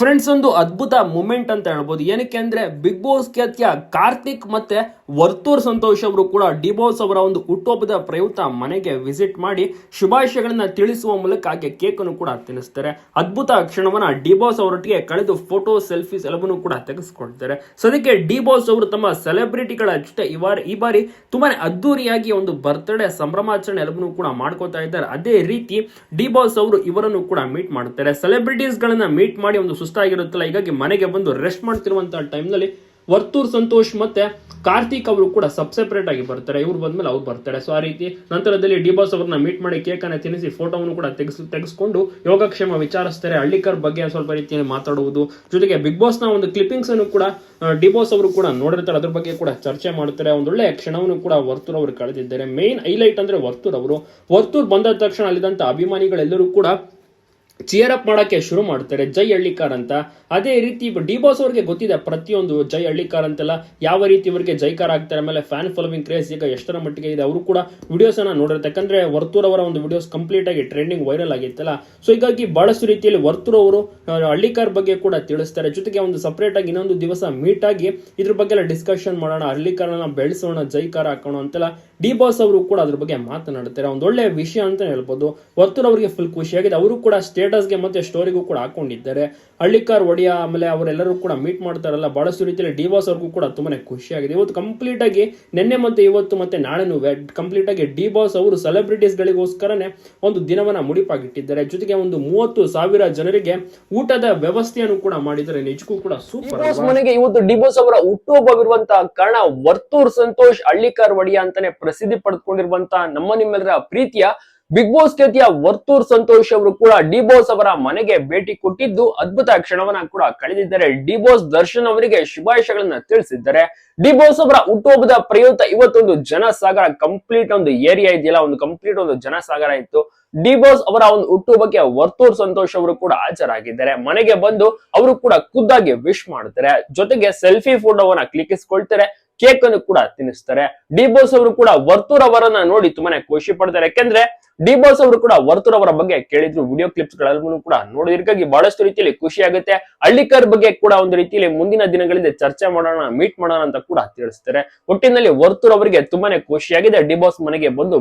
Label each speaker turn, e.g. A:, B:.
A: Friends ಒಂದು ಅದ್ಭುತ moment ಅಂತ ಹೇಳ್ಬೋದು. ಏನಕ್ಕೆ ಅಂದ್ರೆ ಬಿಗ್ ಬಾಸ್ ಖ್ಯಾತಿಯ ಕಾರ್ತಿಕ್ ಮತ್ತೆ ವರ್ತೂರ್ ಸಂತೋಷ್ ಅವರು ಕೂಡ ಡಿ ಬಾಸ್ ಅವರ ಒಂದು ಹುಟ್ಟುಹಬ್ಬದ ಪ್ರಯುಕ್ತ ಮನೆಗೆ ವಿಸಿಟ್ ಮಾಡಿ ಶುಭಾಶಯಗಳನ್ನ ತಿಳಿಸುವ ಮೂಲಕ ಹಾಗೆ ಕೇಕನ್ನು ಕೂಡ ತಿನ್ನಿಸ್ತಾರೆ ಅದ್ಭುತ ಕ್ಷಣವನ್ನ ಡಿ ಬಾಸ್ ಅವರೊಟ್ಟಿಗೆ ಕಳೆದು ಫೋಟೋ ಸೆಲ್ಫೀಸ್ ಎಲ್ಲವನ್ನು ಕೂಡ ತೆಗೆಸ್ಕೊಳ್ತಾರೆ. ಸೊ ಡಿ ಬಾಸ್ ಅವರು ತಮ್ಮ ಸೆಲೆಬ್ರಿಟಿಗಳ ಜೊತೆ ಈ ಬಾರಿ ಈ ಬಾರಿ ತುಂಬಾನೇ ಅದ್ದೂರಿಯಾಗಿ ಒಂದು ಬರ್ತ್ಡೇ ಸಂಭ್ರಮಾಚರಣೆ ಎಲ್ಲವನ್ನು ಕೂಡ ಮಾಡ್ಕೋತಾ ಇದ್ದಾರೆ. ಅದೇ ರೀತಿ ಡಿ ಬಾಸ್ ಅವರು ಇವರನ್ನು ಕೂಡ ಮೀಟ್ ಮಾಡ್ತಾರೆ ಸೆಲೆಬ್ರಿಟೀಸ್ ಗಳನ್ನ ಮೀಟ್ ಮಾಡಿ ಒಂದು ಸುಸ್ತಾಗಿರುತ್ತಲ್ಲ, ಹೀಗಾಗಿ ಮನೆಗೆ ಬಂದು ರೆಸ್ಟ್ ಮಾಡ್ತಿರುವಂತಹ ಟೈಮ್ನಲ್ಲಿ ವರ್ತೂರ್ ಸಂತೋಷ್ ಮತ್ತೆ ಕಾರ್ತಿಕ್ ಅವರು ಕೂಡ ಸಬ್ ಸೆಪರೇಟ್ ಆಗಿ ಬರ್ತಾರೆ. ಇವ್ರು ಬಂದ್ಮೇಲೆ ಅವ್ರು ಬರ್ತಾರೆ. ಸೊ ಆ ರೀತಿ ನಂತರದಲ್ಲಿ ಡಿ ಬಾಸ್ ಅವ್ರನ್ನ ಮೀಟ್ ಮಾಡಿ ಕೇಕ್ ಅನ್ನ ತಿನ್ನಿಸಿ ಫೋಟೋವನ್ನು ಕೂಡ ತೆಗೆಸ್, ತೆಗೆಸ್ಕೊಂಡು ಯೋಗಕ್ಷೇಮ ವಿಚಾರಿಸ್ತಾರೆ ಹಳ್ಳಿಕರ್ ಬಗ್ಗೆ ಸ್ವಲ್ಪ ರೀತಿಯಲ್ಲಿ ಮಾತಾಡುವುದು. ಜೊತೆಗೆ ಬಿಗ್ ಬಾಸ್ನ ಒಂದು ಕ್ಲಿಪ್ಪಿಂಗ್ಸ್ ಅನ್ನು ಕೂಡ ಡಿ ಬಾಸ್ ಅವರು ಕೂಡ ನೋಡಿರ್ತಾರೆ. ಅದ್ರ ಬಗ್ಗೆ ಕೂಡ ಚರ್ಚೆ ಮಾಡ್ತಾರೆ. ಒಂದೊಳ್ಳೆ ಕ್ಷಣವನ್ನು ಕೂಡ ವರ್ತೂರ್ ಅವರು ಕಳೆದಿದ್ದಾರೆ. ಮೇನ್ ಹೈಲೈಟ್ ಅಂದ್ರೆ ವರ್ತೂರ್ ಅವರು. ವರ್ತೂರ್ ಬಂದ ತಕ್ಷಣ ಅಲ್ಲಿದ್ದಂಥ ಅಭಿಮಾನಿಗಳೆಲ್ಲರೂ ಕೂಡ ಚಿಯರ್ ಅಪ್ ಮಾಡೋಕ್ಕೆ ಶುರು ಮಾಡ್ತಾರೆ ಜೈ ಹಳ್ಳಿಕಾರ್ ಅಂತ. ಅದೇ ರೀತಿ ಡಿ ಬಾಸ್ ಅವ್ರಿಗೆ ಗೊತ್ತಿದೆ ಪ್ರತಿಯೊಂದು ಜೈ ಹಳ್ಳಿಕಾರ್ ಅಂತೆಲ್ಲ ಯಾವ ರೀತಿ ಇವರಿಗೆ ಜೈಕಾರ ಆಗ್ತಾರೆ ಆಮೇಲೆ ಫ್ಯಾನ್ ಫಾಲೋವಿಂಗ್ ಕ್ರೇಸ್ ಈಗ ಎಷ್ಟರ ಮಟ್ಟಿಗೆ ಇದೆ ಅವರು ಕೂಡ ವಿಡಿಯೋಸನ್ನು ನೋಡಿರುತ್ತೆ. ಯಾಕಂದ್ರೆ ವರ್ತೂರ್ ಅವರ ಒಂದು ವಿಡಿಯೋಸ್ ಕಂಪ್ಲೀಟ್ ಆಗಿ ಟ್ರೆಂಡಿಂಗ್ ವೈರಲ್ ಆಗಿತ್ತಲ್ಲ. ಸೊ ಹೀಗಾಗಿ ಬಹಳಷ್ಟು ರೀತಿಯಲ್ಲಿ ವರ್ತೂರ್ ಅವರು ಆ, ಹಳ್ಳಿಕಾರ್ ಬಗ್ಗೆ ಕೂಡ ತಿಳಿಸ್ತಾರೆ. ಜೊತೆಗೆ ಒಂದು ಸಪರೇಟ್ ಆಗಿ ಇನ್ನೊಂದು ದಿವಸ ಮೀಟ್ ಆಗಿ ಇದ್ರ ಬಗ್ಗೆ ಎಲ್ಲ ಡಿಸ್ಕಷನ್ ಮಾಡೋಣ ಹಳ್ಳಿಕಾರನ ಬೆಳೆಸೋಣ ಜೈಕಾರ ಹಾಕೋಣ ಅಂತೆಲ್ಲ ಡಿ ಬಾಸ್ ಅವರು ಕೂಡ ಅದ್ರ ಬಗ್ಗೆ ಮಾತನಾಡ್ತಾರೆ. ಒಂದು ಒಳ್ಳೆ ವಿಷಯ ಅಂತ ಹೇಳ್ಬೋದು. ವರ್ತೂರ್ ಅವರಿಗೆ ಫುಲ್ ಖುಷಿಯಾಗಿದೆ. ಅವರು ಕೂಡ ಸ್ಟೇಟಸ್ಗೆ ಮತ್ತೆ ಸ್ಟೋರಿಗೂ ಕೂಡ ಹಾಕೊಂಡಿದ್ದಾರೆ. ಹಳ್ಳಿಕಾರ್ ಒಡಿಯ ಆಮೇಲೆ ಅವರೆಲ್ಲರೂ ಕೂಡ ಮೀಟ್ ಮಾಡ್ತಾರಲ್ಲ, ಬಹಳಷ್ಟು ರೀತಿಯಲ್ಲಿ ಡಿ ಬಾಸ್ ಅವ್ರಿಗೂ ಕೂಡ ತುಂಬಾ ಖುಷಿಯಾಗಿದೆ. ಇವತ್ತು ಕಂಪ್ಲೀಟ್ ಆಗಿ ನಿನ್ನೆ ಮತ್ತೆ ಇವತ್ತು ಮತ್ತೆ ನಾಳೆನೂ ಕಂಪ್ಲೀಟ್ ಆಗಿ ಡಿ ಬಾಸ್ ಅವರು ಸೆಲೆಬ್ರಿಟೀಸ್ಗಳಿಗೋಸ್ಕರನೇ ಒಂದು ದಿನವನ್ನ ಮುಡಿಪಾಗಿಟ್ಟಿದ್ದಾರೆ. ಜೊತೆಗೆ ಒಂದು ಮೂವತ್ತು ಸಾವಿರ ಜನರಿಗೆ ಊಟದ ವ್ಯವಸ್ಥೆಯನ್ನು ಕೂಡ ಮಾಡಿದ್ದಾರೆ. ನಿಜಕ್ಕೂ ಕೂಡ ಸೂಪರ್
B: ಮನೆಗೆ ಇವತ್ತು ಡಿ ಬಾಸ್ ಅವರ ಹುಟ್ಟುಹಬ್ಬವಿರುವಂತಹ ಕಾರಣ ವರ್ತೂರ್ ಸಂತೋಷ್ ಹಳ್ಳಿಕಾರ್ ಒಡಿಯ ಅಂತಾನೆ ಪ್ರಸಿದ್ಧಿ ಪಡೆದುಕೊಂಡಿರುವಂತಹ ನಮ್ಮ ನಿಮ್ಮೆಲ್ಲರ ಪ್ರೀತಿಯ ಬಿಗ್ ಬಾಸ್ ಖ್ಯಾತಿಯ ವರ್ತೂರ್ ಸಂತೋಷ್ ಅವರು ಕೂಡ ಡಿಬೋಸ್ ಅವರ ಮನೆಗೆ ಭೇಟಿ ಕೊಟ್ಟಿದ್ದು ಅದ್ಭುತ ಕ್ಷಣವನ್ನ ಕೂಡ ಕಳೆದಿದ್ದಾರೆ. ಡಿಬೋಸ್ ದರ್ಶನ್ ಅವರಿಗೆ ಶುಭಾಶಯಗಳನ್ನ ತಿಳಿಸಿದ್ದಾರೆ. ಡಿಬೋಸ್ ಅವರ ಹುಟ್ಟುಹಬ್ಬದ ಪ್ರಯುಕ್ತ ಇವತ್ತೊಂದು ಜನಸಾಗರ ಕಂಪ್ಲೀಟ್ ಒಂದು ಏರಿಯಾ ಇದೆಯಲ್ಲ, ಒಂದು ಕಂಪ್ಲೀಟ್ ಒಂದು ಜನಸಾಗರ ಇತ್ತು. ಡಿಬೋಸ್ ಅವರ ಒಂದು ಹುಟ್ಟುಹಬ್ಬಕ್ಕೆ ವರ್ತೂರ್ ಸಂತೋಷ್ ಅವರು ಕೂಡ ಹಾಜರಾಗಿದ್ದಾರೆ. ಮನೆಗೆ ಬಂದು ಅವರು ಕೂಡ ಖುದ್ದಾಗಿ ವಿಶ್ ಮಾಡ್ತಾರೆ. ಜೊತೆಗೆ ಸೆಲ್ಫಿ ಫೋಟೋವನ್ನ ಕ್ಲಿಕ್ಕಿಸ್ಕೊಳ್ತಾರೆ. ಕೇಕ್ ಅನ್ನು ಕೂಡ ತಿನ್ನಿಸ್ತಾರೆ. ಡಿಬೋಸ್ ಅವರು ಕೂಡ ವರ್ತೂರ್ ಅವರನ್ನ ನೋಡಿ ತುಂಬಾನೇ ಖುಷಿ ಪಡ್ತಾರೆ. ಯಾಕೆಂದ್ರೆ ಡಿಬೋಸ್ ಅವರು ಕೂಡ ವರ್ತೂರ್ ಅವರ ಬಗ್ಗೆ ಕೇಳಿದ್ರು. ವಿಡಿಯೋ ಕ್ಲಿಪ್ಸ್ಗಳನ್ನು ಕೂಡ ನೋಡಿದಕ್ಕಾಗಿ ಬಹಳಷ್ಟು ರೀತಿಯಲ್ಲಿ ಖುಷಿ ಆಗುತ್ತೆ. ಹಳ್ಳಿಕರ್ ಬಗ್ಗೆ ಕೂಡ ಒಂದು ರೀತಿಯಲ್ಲಿ ಮುಂದಿನ ದಿನಗಳಲ್ಲಿ ಚರ್ಚೆ ಮಾಡೋಣ ಮೀಟ್ ಮಾಡೋಣ ಅಂತ ಕೂಡ ತಿಳಿಸ್ತಾರೆ. ಒಟ್ಟಿನಲ್ಲಿ ವರ್ತೂರ್ ಅವರಿಗೆ ತುಂಬಾನೇ ಖುಷಿಯಾಗಿದೆ. ಡಿ ಬಾಸ್ ಮನೆಗೆ ಬಂದು